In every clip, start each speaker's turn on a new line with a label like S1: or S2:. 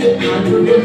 S1: Hallelujah,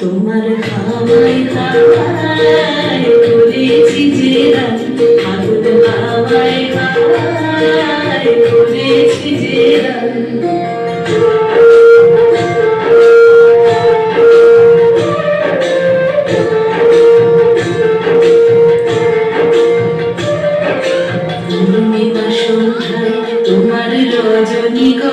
S1: তোমার খাওয়াই খাওয়াই বলেছি যে আগুন খাওয়াই খাওয়াই বলেছি যে 一个